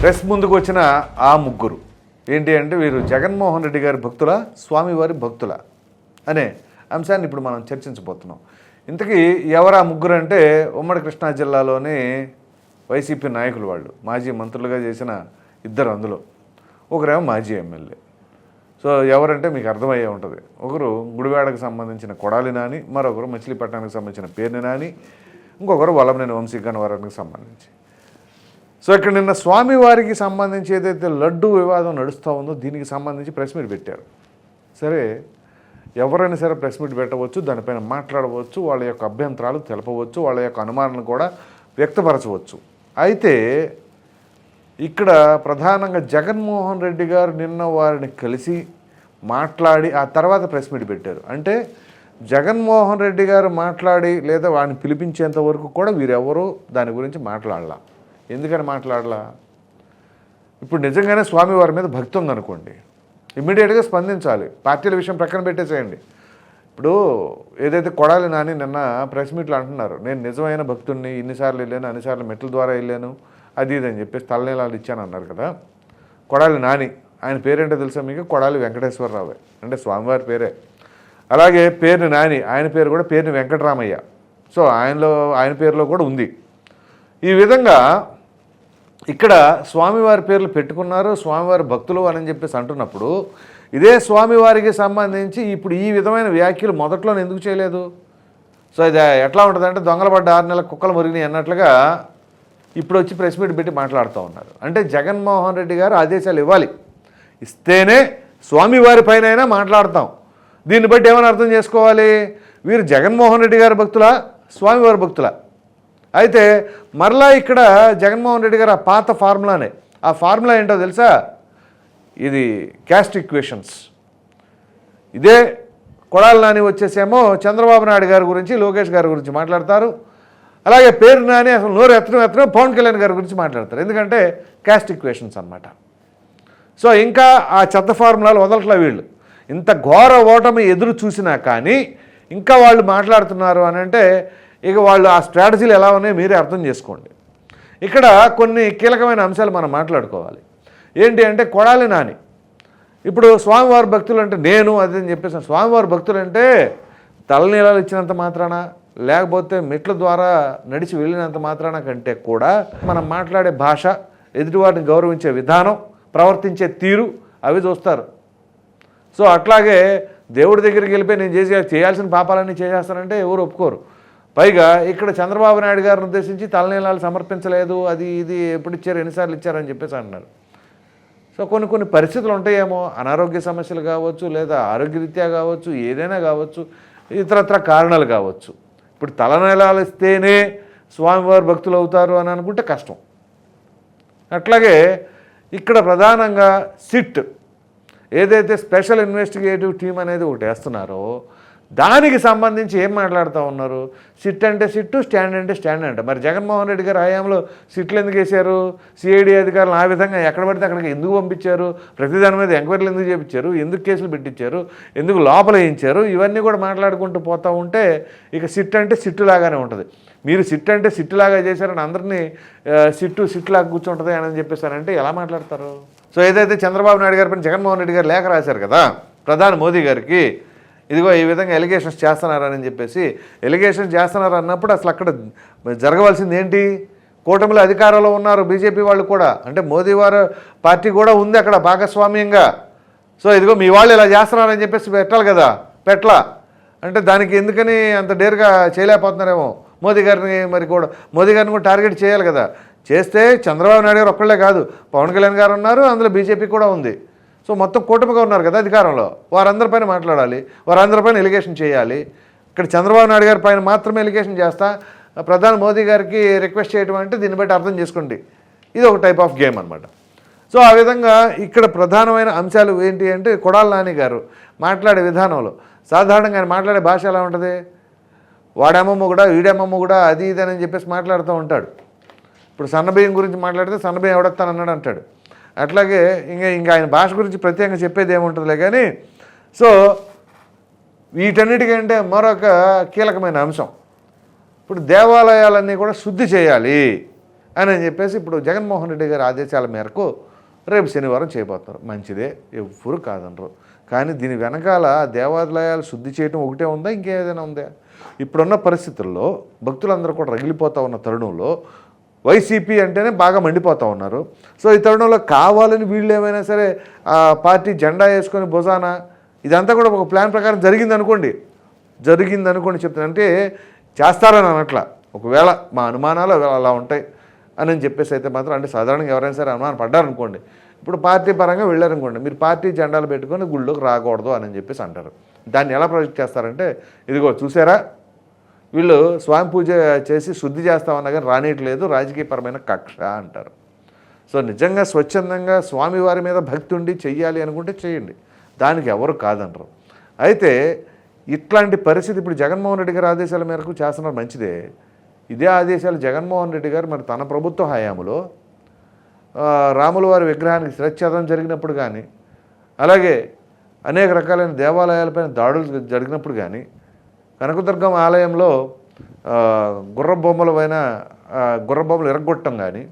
Press ముందుకు వచ్చిన ఆ ముగ్గురు. ఏంటి అంటే వీరు జగన్మోహన్ రెడ్డి గారి భక్తుల స్వామివారి భక్తుల అనే అంశాన్ని ఇప్పుడు మనం చర్చించబోతున్నాం. ఇంతకీ ఎవరు ఆ ముగ్గురు అంటే ఉమ్మడి కృష్ణా జిల్లాలోని వైసీపీ నాయకులు వాళ్ళు. మాజీ మంత్రులుగా చేసిన ఇద్దరు అందులో. ఒకరేమో మాజీ ఎమ్మెల్యే. సో ఎవరంటే మీకు అర్థమయ్యే ఉంటుంది. ఒకరు గుడివాడకు సంబంధించిన కొడాలి నాని మరొకరు మచిలీపట్నానికి సంబంధించిన పేర్ని నాని ఇంకొకరు వల్లభనేని వంశీ గణవరానికి సంబంధించి. సో ఇక్కడ నిన్న స్వామివారికి సంబంధించి ఏదైతే లడ్డు వివాదం నడుస్తూ ఉందో దీనికి సంబంధించి ప్రెస్ మీట్ పెట్టారు. సరే ఎవరైనా సరే ప్రెస్ మీట్ పెట్టవచ్చు దానిపైన మాట్లాడవచ్చు వాళ్ళ యొక్క అభ్యంతరాలు తెలపవచ్చు వాళ్ళ యొక్క అనుమానాలు కూడా వ్యక్తపరచవచ్చు. అయితే ఇక్కడ ప్రధానంగా జగన్మోహన్ రెడ్డి గారు నిన్న వారిని కలిసి మాట్లాడి ఆ తర్వాత ప్రెస్ మీట్ పెట్టారు. అంటే జగన్మోహన్ రెడ్డి గారు మాట్లాడి లేదా వాడిని పిలిపించేంత వరకు కూడా వీరెవరూ దాని గురించి మాట్లాడలా. ఎందుకని మాట్లాడలా? ఇప్పుడు నిజంగానే స్వామివారి మీద భక్తి ఉందనుకోండి ఇమ్మీడియట్గా స్పందించాలి. పార్టీల విషయం ప్రక్కన పెట్టేసేయండి. ఇప్పుడు ఏదైతే కొడాలి నాని నిన్న ప్రెస్ మీట్లో అంటున్నారు నేను నిజమైన భక్తుడిని ఇన్నిసార్లు వెళ్ళాను అన్నిసార్లు మెట్ల ద్వారా వెళ్ళాను అది ఇది అని చెప్పేసి తలనీలాలు ఇచ్చాను అన్నారు కదా. కొడాలి నాని ఆయన పేరేంటో తెలుసా మీకు? కొడాలి వెంకటేశ్వరరావు. అంటే స్వామివారి పేరే. అలాగే పేరుని నాని ఆయన పేరు కూడా పేరుని వెంకటరామయ్య. సో ఆయనలో ఆయన పేరులో కూడా ఉంది. ఈ విధంగా ఇక్కడ స్వామివారి పేర్లు పెట్టుకున్నారు స్వామివారి భక్తులు అని చెప్పేసి అంటున్నప్పుడు ఇదే స్వామివారికి సంబంధించి ఇప్పుడు ఈ విధమైన వ్యాఖ్యలు మొదట్లో ఎందుకు చేయలేదు? సో ఇది ఎట్లా ఉంటుందంటే దొంగల పడ్డ ఆరు నెలల కుక్కలు మురిగినాయి అన్నట్లుగా ఇప్పుడు వచ్చి ప్రెస్ మీట్ పెట్టి మాట్లాడుతూ ఉన్నారు. అంటే జగన్మోహన్ రెడ్డి గారు ఆదేశాలు ఇవ్వాలి. ఇస్తేనే స్వామివారి పైన అయినా మాట్లాడతాం. దీన్ని బట్టి ఏమైనా అర్థం చేసుకోవాలి? వీరు జగన్మోహన్ రెడ్డి గారి భక్తులా స్వామివారి భక్తులా? అయితే మరలా ఇక్కడ జగన్మోహన్ రెడ్డి గారు ఆ పాత ఫార్ములానే ఆ ఫార్ములా ఏంటో తెలుసా? ఇది క్యాస్ట్ ఈక్వేషన్స్. ఇదే కొడాలి నాని వచ్చేసేమో చంద్రబాబు నాయుడు గారి గురించి లోకేష్ గారి గురించి మాట్లాడతారు. అలాగే పేరు నాని అసలు నోరు ఎత్తడం ఎత్తడం పవన్ కళ్యాణ్ గారి గురించి మాట్లాడతారు. ఎందుకంటే క్యాస్ట్ ఈక్వేషన్స్ అన్నమాట. సో ఇంకా ఆ చెత్త ఫార్ములాలు వదలట్లే వీళ్ళు. ఇంత ఘోర ఓటమి ఎదురు చూసినా కానీ ఇంకా వాళ్ళు మాట్లాడుతున్నారు అని అంటే ఇక వాళ్ళు ఆ స్ట్రాటజీలు ఎలా ఉన్నాయో మీరే అర్థం చేసుకోండి. ఇక్కడ కొన్ని కీలకమైన అంశాలు మనం మాట్లాడుకోవాలి. ఏంటి అంటే కొడాలి నాని. ఇప్పుడు స్వామివారి భక్తులు అంటే నేను అదే అని చెప్పేసి స్వామివారి భక్తులు అంటే తలనీలాలు ఇచ్చినంత మాత్రాన? లేకపోతే మెట్ల ద్వారా నడిచి వెళ్ళినంత మాత్రాన కంటే కూడా మనం మాట్లాడే భాష ఎదుటివారిని గౌరవించే విధానం ప్రవర్తించే తీరు అవి చూస్తారు. సో అట్లాగే దేవుడి దగ్గరికి వెళ్ళిపోయి నేను చేసి చేయాల్సిన పాపాలన్నీ చేసేస్తానంటే ఎవరు ఒప్పుకోరు. పైగా ఇక్కడ చంద్రబాబు నాయుడు గారిని ఉద్దేశించి తలనీలాలు సమర్పించలేదు అది ఇది ఎప్పుడు ఇచ్చారు ఎన్నిసార్లు ఇచ్చారని చెప్పేసి అంటున్నారు. సో కొన్ని కొన్ని పరిస్థితులు ఉంటాయేమో అనారోగ్య సమస్యలు కావచ్చు లేదా ఆరోగ్యరీత్యా కావచ్చు ఏదైనా కావచ్చు ఇతరత్ర కారణాలు కావచ్చు. ఇప్పుడు తలనీలాలు ఇస్తేనే స్వామివారు భక్తులు అవుతారు అని అనుకుంటే కష్టం. అట్లాగే ఇక్కడ ప్రధానంగా సిట్ ఏదైతే స్పెషల్ ఇన్వెస్టిగేటివ్ టీం అనేది ఒకటి వేస్తున్నారో దానికి సంబంధించి ఏం మాట్లాడుతూ ఉన్నారు? సిట్ అంటే సిట్టు స్టాండ్ అంటే స్టాండ్ అంటే. మరి జగన్మోహన్ రెడ్డి గారు హయాంలో సిట్లు ఎందుకు వేశారు? సిఐడి అధికారులు ఆ విధంగా ఎక్కడ పడితే అక్కడికి ఎందుకు పంపించారు? ప్రతి దాని మీద ఎంక్వైరీలు ఎందుకు చేపించారు? ఎందుకు కేసులు పెట్టించారు? ఎందుకు లోపల వేయించారు? ఇవన్నీ కూడా మాట్లాడుకుంటూ పోతూ ఉంటే ఇక సిట్ అంటే సిట్టు లాగానే ఉంటుంది. మీరు సిట్ అంటే సిట్టు లాగా చేశారని అందరినీ సిట్టు సిట్ లాగా కూర్చుంటుంది అని చెప్పేసారంటే ఎలా మాట్లాడతారు? సో ఏదైతే చంద్రబాబు నాయుడు గారి పైన జగన్మోహన్ రెడ్డి గారు లేఖ రాశారు కదా ప్రధాని మోదీ గారికి ఇదిగో ఈ విధంగా ఎలిగేషన్స్ చేస్తున్నారని చెప్పేసి ఎలిగేషన్స్ చేస్తున్నారు అన్నప్పుడు అసలు అక్కడ జరగవలసింది ఏంటి? కూటమిలో అధికారంలో ఉన్నారు బీజేపీ వాళ్ళు కూడా. అంటే మోదీ వారు పార్టీ కూడా ఉంది అక్కడ భాగస్వామ్యంగా. సో ఇదిగో మీ వాళ్ళు ఇలా చేస్తున్నారని చెప్పేసి పెట్టాలి కదా పెట్టలా. అంటే దానికి ఎందుకని అంత డేర్గా చేయలేకపోతున్నారేమో మోదీ గారిని మరి కూడా. మోదీ గారిని కూడా టార్గెట్ చేయాలి కదా. చేస్తే చంద్రబాబు నాయుడు గారు ఒక్కళ్ళే కాదు పవన్ కళ్యాణ్ గారు ఉన్నారు అందులో బీజేపీ కూడా ఉంది. సో మొత్తం కూటమిగా ఉన్నారు కదా అధికారంలో. వారందరిపైన మాట్లాడాలి. వారందరిపైన ఎలిగేషన్ చేయాలి. ఇక్కడ చంద్రబాబు నాయుడు గారి పైన మాత్రమే ఎలిగేషన్ చేస్తా. ప్రధాని మోదీ గారికి రిక్వెస్ట్ చేయడం అంటే దీన్ని బట్టి అర్థం చేసుకోండి. ఇది ఒక టైప్ ఆఫ్ గేమ్ అనమాట సో ఆ విధంగా ఇక్కడ ప్రధానమైన అంశాలు ఏంటి అంటే కొడాల నాని గారు మాట్లాడే విధానంలో. సాధారణంగా ఆయన మాట్లాడే భాష ఎలా ఉంటుంది? వాడేమమ్మ కూడా వీడమ్మమ్మ కూడా అది ఇది అని చెప్పేసి మాట్లాడుతూ ఉంటాడు. ఇప్పుడు సన్నబియ్యం గురించి మాట్లాడితే సన్నబియ్యం ఎవడెత్తానన్నాడు అంటాడు. అట్లాగే ఇంకా ఇంకా ఆయన భాష గురించి ప్రత్యేకంగా చెప్పేది ఏముంటుందిలే కానీ సో వీటన్నిటికంటే మరొక కీలకమైన అంశం. ఇప్పుడు దేవాలయాలన్నీ కూడా శుద్ధి చేయాలి అని అని చెప్పేసి ఇప్పుడు జగన్మోహన్ రెడ్డి గారి ఆదేశాల మేరకు రేపు శనివారం చేయబోతున్నారు. మంచిదే ఎవ్వరు కాదనరు. కానీ దీని వెనకాల దేవాలయాలు శుద్ధి చేయడం ఒకటే ఉందా ఇంకేదైనా ఉందా? ఇప్పుడున్న పరిస్థితుల్లో భక్తులందరూ కూడా రగిలిపోతూ ఉన్న తరుణంలో వైసీపీ అంటేనే బాగా మండిపోతూ ఉన్నారు. సో ఈ తరుణంలో కావాలని వీళ్ళు ఏమైనా సరే ఆ పార్టీ జెండా వేసుకొని భుజాన ఇదంతా కూడా ఒక ప్లాన్ ప్రకారం జరిగింది అనుకోండి జరిగింది అనుకోండి చెప్తాను అంటే చేస్తారని అనట్లా. ఒకవేళ మా అనుమానాలు అలా ఉంటాయి అని చెప్పేసి అయితే మాత్రం అంటే సాధారణంగా ఎవరైనా సరే అనుమానం పడ్డారనుకోండి. ఇప్పుడు పార్టీ పరంగా వెళ్ళారనుకోండి. మీరు పార్టీ జెండాలు పెట్టుకొని గుళ్ళోకి రాకూడదు అని చెప్పేసి అంటారు. దాన్ని ఎలా ప్రొజెక్ట్ చేస్తారంటే ఇదిగో చూసారా? వీళ్ళు స్వామి పూజ చేసి శుద్ధి చేస్తామన్నా కానీ రానియట్లేదు రాజకీయపరమైన కక్ష అంటారు. సో నిజంగా స్వచ్ఛందంగా స్వామివారి మీద భక్తి ఉండి చెయ్యాలి అనుకుంటే చేయండి. దానికి ఎవరు కాదనరు. అయితే ఇట్లాంటి పరిస్థితి ఇప్పుడు జగన్మోహన్ రెడ్డి గారి ఆదేశాల మేరకు చేస్తున్నారు మంచిదే. ఇదే ఆదేశాలు జగన్మోహన్ రెడ్డి గారు మరి తన ప్రభుత్వ హయాంలో రాముల వారి విగ్రహానికి శిరచ్ఛేదం జరిగినప్పుడు కానీ అలాగే అనేక రకాలైన దేవాలయాలపైన దాడులు జరిగినప్పుడు కానీ కనకదుర్గం ఆలయంలో గుర్ర బొమ్మల పైన గుర్ర బొమ్మలు ఎరగొట్టడం కానీ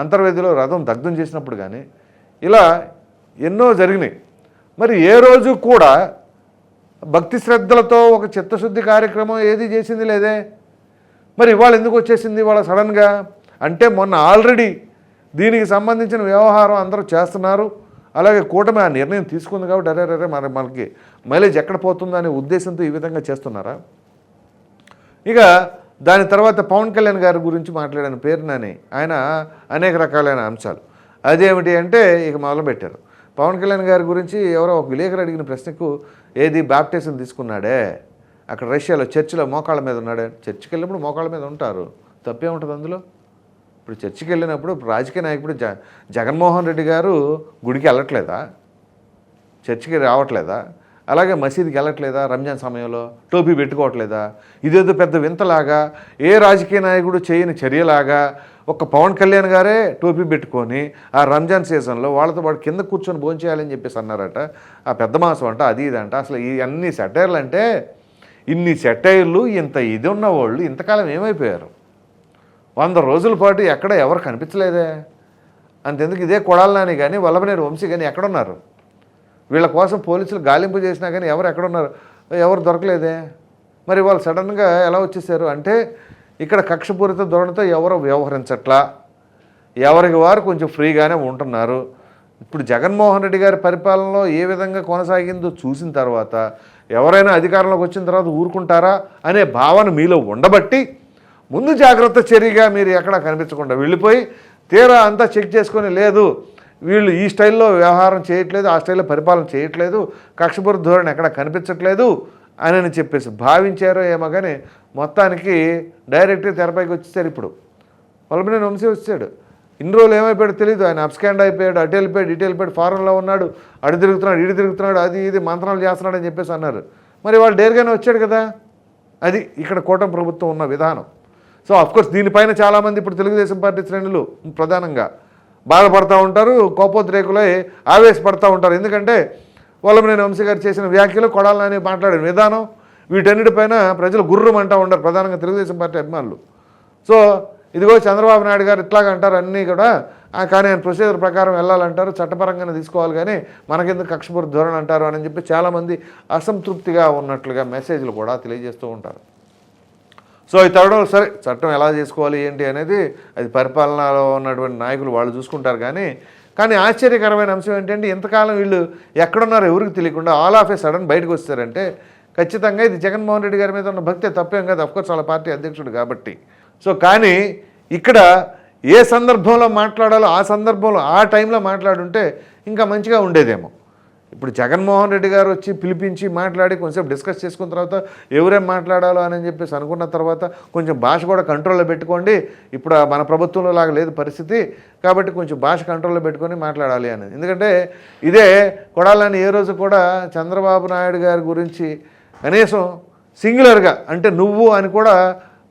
అంతర్వేదిలో రథం దగ్ధం చేసినప్పుడు కానీ ఇలా ఎన్నో జరిగినాయి. మరి ఏ రోజు కూడా భక్తి శ్రద్ధలతో ఒక చిత్తశుద్ధి కార్యక్రమం ఏది చేసింది లేదే? మరి ఇవాళ ఎందుకు వచ్చేసింది ఇవాళ సడన్గా? అంటే మొన్న ఆల్రెడీ దీనికి సంబంధించిన వ్యవహారం అందరూ చేస్తున్నారు. అలాగే కూటమి ఆ నిర్ణయం తీసుకుంది కాబట్టి అరే అరే మరి మనకి మైలేజ్ ఎక్కడ పోతుందో అనే ఉద్దేశంతో ఈ విధంగా చేస్తున్నారా? ఇక దాని తర్వాత పవన్ కళ్యాణ్ గారి గురించి మాట్లాడిన పేరునని ఆయన అనేక రకాలైన అంశాలు. అదేమిటి అంటే ఇక మొదలుపెట్టారు పవన్ కళ్యాణ్ గారి గురించి ఎవరో ఒక విలేకరు అడిగిన ప్రశ్నకు ఏది బాప్టిజం తీసుకున్నాడే? అక్కడ రష్యాలో చర్చిలో మోకాళ్ళ మీద ఉన్నాడే. చర్చికి వెళ్ళినప్పుడు మోకాళ్ళ మీద ఉంటారు. తప్పే ఉంటుంది అందులో? ఇప్పుడు చర్చికి వెళ్ళినప్పుడు రాజకీయ నాయకుడు జ జగన్మోహన్ రెడ్డి గారు గుడికి వెళ్ళట్లేదా? చర్చికి రావట్లేదా? అలాగే మసీదుకి వెళ్ళట్లేదా రంజాన్ సమయంలో? టోపీ పెట్టుకోవట్లేదా? ఇదేదో పెద్ద వింతలాగా ఏ రాజకీయ నాయకుడు చేయని చర్యలాగా ఒక పవన్ కళ్యాణ్ గారే టోపీ పెట్టుకొని ఆ రంజాన్ సీజన్లో వాళ్ళతో పాటు కింద కూర్చొని భోంచేయాలని చెప్పేసి అన్నారట. ఆ పెద్ద మాసం అంట అది ఇది అంట. అసలు ఈ అన్ని సెటైర్లు అంటే ఇన్ని సెటైర్లు ఇంత ఇది ఉన్న వాళ్ళు ఇంతకాలం ఏమైపోయారు? వంద రోజుల పాటు ఎక్కడ ఎవరు కనిపించలేదే? అంతెందుకు ఇదే కొడాలని కానీ వల్లభనేరు వంశీ కానీ ఎక్కడున్నారు? వీళ్ళ కోసం పోలీసులు గాలింపు చేసినా కానీ ఎవరు ఎక్కడున్నారు? ఎవరు దొరకలేదే? మరి వాళ్ళు సడన్గా ఎలా వచ్చేసారు? అంటే ఇక్కడ కక్షపూరిత ధోరణితో ఎవరు వ్యవహరించట్లా? ఎవరికి వారు కొంచెం ఫ్రీగానే ఉంటున్నారు. ఇప్పుడు జగన్మోహన్ రెడ్డి గారి పరిపాలనలో ఏ విధంగా కొనసాగిందో చూసిన తర్వాత ఎవరైనా అధికారంలోకి వచ్చిన తర్వాత ఊరుకుంటారా అనే భావన మీలో ఉండబట్టి ముందు జాగ్రత్త చర్యగా మీరు ఎక్కడ కనిపించకుండా వెళ్ళిపోయి తీరా అంతా చెక్ చేసుకొని లేదు వీళ్ళు ఈ స్టైల్లో వ్యవహారం చేయట్లేదు ఆ స్టైల్లో పరిపాలన చేయట్లేదు కక్షపుర ధోరణి ఎక్కడ కనిపించట్లేదు అని అని చెప్పేసి భావించారో ఏమో కానీ మొత్తానికి డైరెక్ట్గా తెరపైకి వచ్చేసారు ఇప్పుడు. వల్లభనేని వంశీ వచ్చాడు. ఇన్ని రోజులు ఏమైపోయాడు తెలియదు ఆయన అప్స్కాండ్ అయిపోయాడు అటు వెళ్ళిపోయాడు ఇటు వెళ్ళిపోయాడు ఫారెన్లో ఉన్నాడు అడు తిరుగుతున్నాడు ఇటు తిరుగుతున్నాడు అది ఇది మంత్రాలు చేస్తున్నాడు అని చెప్పేసి అన్నారు. మరి వాళ్ళు డేర్గానే వచ్చాడు కదా? అది ఇక్కడ కూటమి ప్రభుత్వం ఉన్న విధానం. సో అఫ్కోర్స్ దీనిపైన చాలామంది ఇప్పుడు తెలుగుదేశం పార్టీ శ్రేణులు ప్రధానంగా బాధపడుతూ ఉంటారు కోపోద్రేకులై ఆవేశపడుతూ ఉంటారు. ఎందుకంటే వల్లభనేని వంశీ గారు చేసిన వ్యాఖ్యలు కొడాలని మాట్లాడిన విధానం వీటన్నిటిపైన ప్రజలు గుర్రం అంటూ ఉంటారు ప్రధానంగా తెలుగుదేశం పార్టీ అభిమానులు. సో ఇదిగో చంద్రబాబు నాయుడు గారు ఇట్లాగ అంటారు అన్నీ కూడా కానీ ఆయన ప్రొసీజర్ ప్రకారం వెళ్ళాలంటారు చట్టపరంగానే తీసుకోవాలి కానీ మనకెందుకు కక్షపూర్ ధోరణి అంటారు? అని చెప్పి చాలామంది అసంతృప్తిగా ఉన్నట్లుగా మెసేజ్లు కూడా తెలియజేస్తూ ఉంటారు. సో ఈ తరుణంలో సరే చట్టం ఎలా చేసుకోవాలి ఏంటి అనేది అది పరిపాలనలో ఉన్నటువంటి నాయకులు వాళ్ళు చూసుకుంటారు కానీ కానీ ఆశ్చర్యకరమైన అంశం ఏంటంటే ఇంతకాలం వీళ్ళు ఎక్కడున్నారో ఎవరికి తెలియకుండా ఆల్ ఆఫ్ ఏ సడన్ బయటకు వస్తారంటే ఖచ్చితంగా ఇది జగన్మోహన్ రెడ్డి గారి మీద ఉన్న భక్తే తప్పేం కాదు. అఫ్కోర్స్ వాళ్ళ పార్టీ అధ్యక్షుడు కాబట్టి. సో కానీ ఇక్కడ ఏ సందర్భంలో మాట్లాడాలో ఆ సందర్భంలో ఆ టైంలో మాట్లాడుంటే ఇంకా మంచిగా ఉండేదేమో. ఇప్పుడు జగన్మోహన్ రెడ్డి గారు వచ్చి పిలిపించి మాట్లాడి కొంచెం డిస్కస్ చేసుకున్న తర్వాత ఎవరేం మాట్లాడాలో అని చెప్పేసి అనుకున్న తర్వాత కొంచెం భాష కూడా కంట్రోల్లో పెట్టుకోండి. ఇప్పుడు మన ప్రభుత్వంలో లాగా లేదు పరిస్థితి. కాబట్టి కొంచెం భాష కంట్రోల్లో పెట్టుకొని మాట్లాడాలి అనేది ఎందుకంటే ఇదే కొడాలని ఏ రోజు కూడా చంద్రబాబు నాయుడు గారి గురించి కనీసం సింగులర్గా అంటే నువ్వు అని కూడా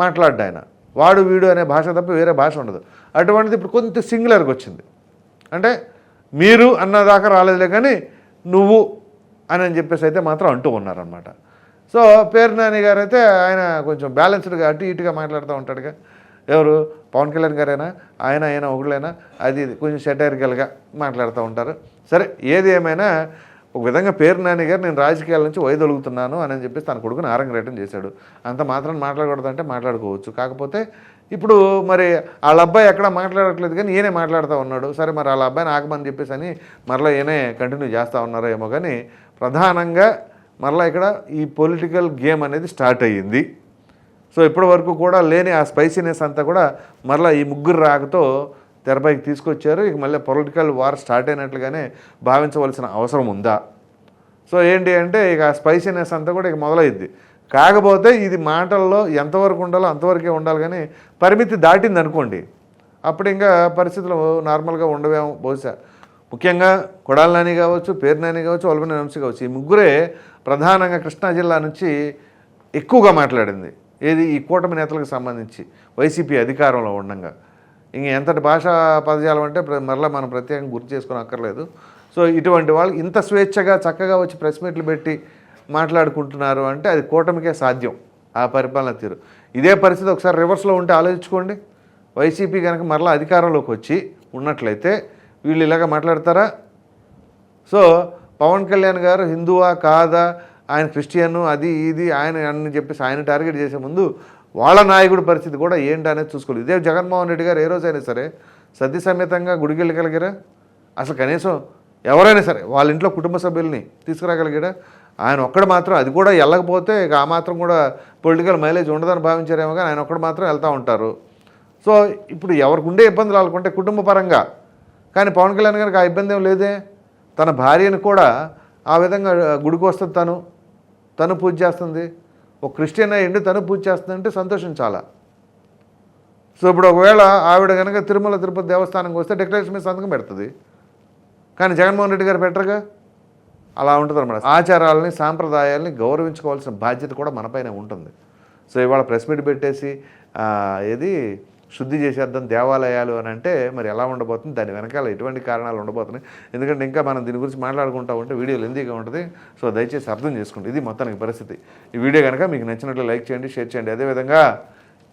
మాట్లాడ్డా ఆయన. వాడు వీడు అనే భాష తప్ప వేరే భాష ఉండదు. అటువంటిది ఇప్పుడు కొంత సింగులర్గా వచ్చింది. అంటే మీరు అన్నదాకా రాలేదులే కానీ నువ్వు అని అని చెప్పేసి అయితే మాత్రం అంటూ ఉన్నారనమాట సో పేరు నాని గారు అయితే ఆయన కొంచెం బ్యాలెన్స్డ్గా అటు ఇటుగా మాట్లాడుతూ ఉంటాడుగా. ఎవరు? పవన్ కళ్యాణ్ గారైనా? ఆయన ఆయన ఒకళ్ళైనా? అది ఇది. కొంచెం సెటైరికల్గా మాట్లాడుతూ ఉంటారు. సరే ఏది ఏమైనా ఒక విధంగా పేరు నాని గారు నేను రాజకీయాల నుంచి వైదొలుగుతున్నాను అని చెప్పేసి తన కొడుకుని ఆరంగరేటం చేశాడు. అంత మాత్రం మాట్లాడకూడదంటే మాట్లాడుకోవచ్చు. కాకపోతే ఇప్పుడు మరి వాళ్ళ అబ్బాయి ఎక్కడ మాట్లాడట్లేదు కానీ ఈయనే మాట్లాడుతూ ఉన్నాడు. సరే మరి వాళ్ళ అబ్బాయిని ఆగమని చెప్పేసి అని మరలా ఈయనే కంటిన్యూ చేస్తూ ఉన్నారో ఏమో కానీ ప్రధానంగా మరలా ఇక్కడ ఈ పొలిటికల్ గేమ్ అనేది స్టార్ట్ అయ్యింది. సో ఇప్పటి వరకు కూడా లేని ఆ స్పైసీనెస్ అంతా కూడా మరలా ఈ ముగ్గురు రాకతో తెరపైకి తీసుకొచ్చారు. ఇక మళ్ళీ పొలిటికల్ వార్ స్టార్ట్ అయినట్లుగానే భావించవలసిన అవసరం ఉందా? సో ఏంటి అంటే ఇక ఆ స్పైసీనెస్ అంతా కూడా ఇక మొదలైద్ది. కాకపోతే ఇది మాటల్లో ఎంతవరకు ఉండాలో అంతవరకే ఉండాలి కానీ పరిమితి దాటింది అనుకోండి. అప్పుడు ఇంకా పరిస్థితులు నార్మల్గా ఉండవేమో బహుశా. ముఖ్యంగా కొడాల నాని కావచ్చు పేరు నాని కావచ్చు వలమని వంశీ కావచ్చు. ఈ ముగ్గురే ప్రధానంగా కృష్ణా జిల్లా నుంచి ఎక్కువగా మాట్లాడింది. ఏది? ఈ కూటమి నేతలకు సంబంధించి వైసీపీ అధికారంలో ఉండగా. ఇంక ఎంతటి భాషా పదజాలం అంటే ప్ర- మరలా మనం ప్రత్యేకంగా గుర్తు చేసుకుని అక్కర్లేదు సో ఇటువంటి వాళ్ళు ఇంత స్వేచ్ఛగా చక్కగా వచ్చి ప్రెస్ మీట్లు పెట్టి మాట్లాడుకుంటున్నారు అంటే అది కూటమికే సాధ్యం. ఆ పరిపాలన తీరు. ఇదే పరిస్థితి ఒకసారి రివర్స్లో ఉంటే ఆలోచించుకోండి. వైసీపీ కనుక మరలా అధికారంలోకి వచ్చి ఉన్నట్లయితే వీళ్ళు ఇలాగ మాట్లాడతారా? సో పవన్ కళ్యాణ్ గారు హిందువా కాదా? ఆయన క్రిస్టియన్ అది ఇది ఆయన అని చెప్పేసి ఆయన టార్గెట్ చేసే ముందు వాళ్ళ నాయకుడి పరిస్థితి కూడా ఏంటి అనేది చూసుకోలేదు ఇదే జగన్మోహన్ రెడ్డి గారు ఏ రోజైనా సరే సతీ సమేతంగా గుడికెళ్ళగలిగారా? అసలు కనీసం ఎవరైనా సరే వాళ్ళ ఇంట్లో కుటుంబ సభ్యుల్ని తీసుకురాగలిగారా? ఆయన ఒక్కడ మాత్రం అది కూడా వెళ్ళకపోతే ఇక ఆ మాత్రం కూడా పొలిటికల్ మైలేజ్ ఉండదని భావించారేమో కానీ ఆయన ఒక్కడ మాత్రం వెళ్తూ ఉంటారు. సో ఇప్పుడు ఎవరికి ఉండే ఇబ్బందులు వాళ్ళకుంటే కుటుంబ పరంగా కానీ పవన్ కళ్యాణ్ గారికి ఆ ఇబ్బంది ఏం లేదే. తన భార్యను కూడా ఆ విధంగా గుడికి వస్తుంది తను. తను పూజ చేస్తుంది. ఒక క్రిస్టియన్ అయ్యండి తను పూజ చేస్తుంది అంటే సంతోషం చాలా. సో ఇప్పుడు ఒకవేళ ఆవిడ కనుక తిరుమల తిరుపతి దేవస్థానంకి వస్తే డెక్లరేషన్ మీద సంతకం పెడుతుంది. కానీ జగన్మోహన్ రెడ్డి గారు పెట్టరుగా అలా ఉంటుంది అనమాట ఆచారాలని సాంప్రదాయాల్ని గౌరవించుకోవాల్సిన బాధ్యత కూడా మనపైనే ఉంటుంది. సో ఇవాళ ప్రెస్ మీట్ పెట్టేసి ఏది శుద్ధి చేసేద్దాం దేవాలయాలు అని అంటే మరి ఎలా ఉండబోతుంది? దాని వెనకాల ఎటువంటి కారణాలు ఉండబోతున్నాయి? ఎందుకంటే ఇంకా మనం దీని గురించి మాట్లాడుకుంటూ ఉంటే వీడియో లెందీగా ఉంటుంది. సో దయచేసి అర్థం చేసుకోండి. ఇది మొత్తానికి పరిస్థితి. ఈ వీడియో కనుక మీకు నచ్చినట్లు లైక్ చేయండి షేర్ చేయండి. అదేవిధంగా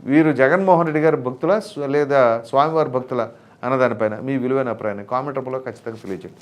వీరు జగన్మోహన్ రెడ్డి గారి భక్తుల లేదా స్వామివారి భక్తుల అన్నదానిపైన మీ విలువైన అభిప్రాయాన్ని కామెంట్ రూపంలో ఖచ్చితంగా తెలియజేయండి.